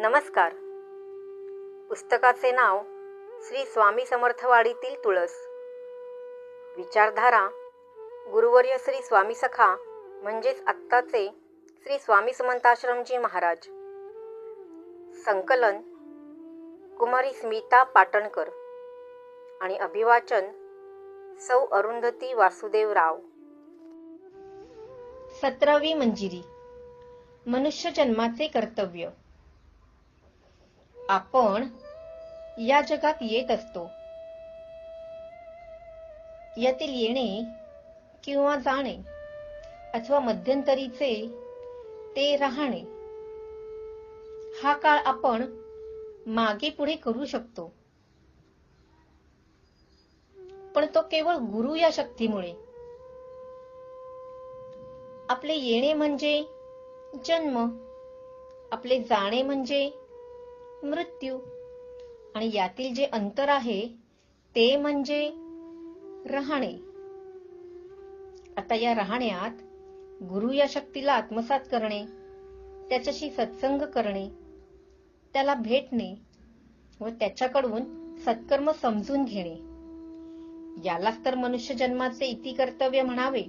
नमस्कार. पुस्तकाचे नाव श्री स्वामी समर्थवाडीतील तुळस. विचारधारा गुरुवर्य श्री स्वामी सखा म्हणजेच आत्ताचे श्री स्वामी समंताश्रमजी महाराज. संकलन कुमारी स्मिता पाटणकर आणि अभिवाचन सौ अरुंधती वासुदेव राव. सतरावी मंजिरी मनुष्य जन्माचे कर्तव्य. आपण या जगात येत असतो. यातील येणे किंवा जाणे अथवा मध्यंतरीचे ते राहणे हा काळ आपण मागे पुढे करू शकतो. पण तो केवळ गुरु या शक्तीमुळे. आपले येणे म्हणजे जन्म आपले जाणे म्हणजे मृत्यू. आणि यातील जे अंतर आहे ते म्हणजे राहणे. आता या राहण्यात गुरु या शक्तीला आत्मसात करणे त्याच्याशी सत्संग करणे त्याला भेटणे व त्याच्याकडून सत्कर्म समजून घेणे. यालाच तर मनुष्य जन्माचे इति कर्तव्य म्हणावे.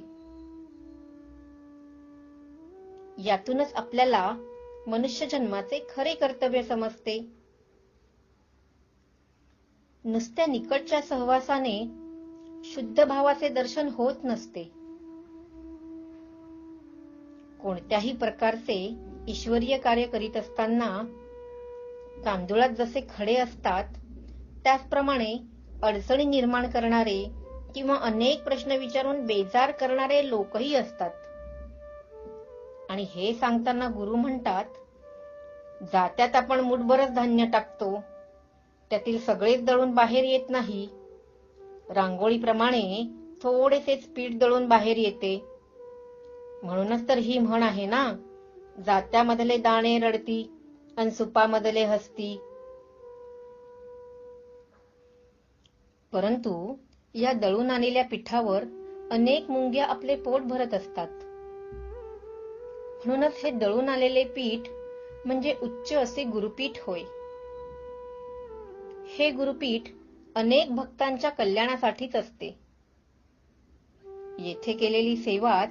यातूनच आपल्याला मनुष्य जन्माचे खरे कर्तव्य समजते. नुसत्या निकटच्या सहवासाने शुद्ध भावाचे दर्शन होत नसते. कोणत्याही प्रकारचे ईश्वरीय कार्य करीत असताना तांदुळात जसे खडे असतात त्याचप्रमाणे अडचणी निर्माण करणारे किंवा अनेक प्रश्न विचारून बेजार करणारे लोकही असतात. आणि हे सांगताना गुरु म्हणतात जात्यात आपण मुठभरच धान्य टाकतो. त्यातील सगळेच दळून बाहेर येत नाही. रांगोळीप्रमाणे थोडेसेच पीठ दळून बाहेर येते. म्हणूनच तर ही म्हण आहे ना जात्यामधले दाणे रडती अन सुपामधले हसती. परंतु या दळून आलेल्या पिठावर अनेक मुंग्या आपले पोट भरत असतात. म्हणूनच हे दळून आलेले पीठ म्हणजे उच्च असे गुरुपीठ होय. हे गुरुपीठ अनेक भक्तांच्या कल्याणासाठीच असते. येथे केलेली सेवाच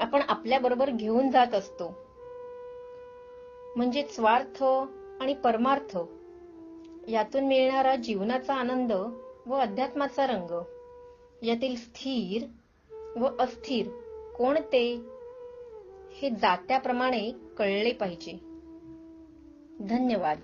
आपण आपल्या बरोबर घेऊन जात असतो. म्हणजे स्वार्थ आणि परमार्थ यातून मिळणारा जीवनाचा आनंद व अध्यात्माचा रंग यातील स्थिर व अस्थिर कोणते हे जात्याप्रमाणे कळले पाहिजे. धन्यवाद.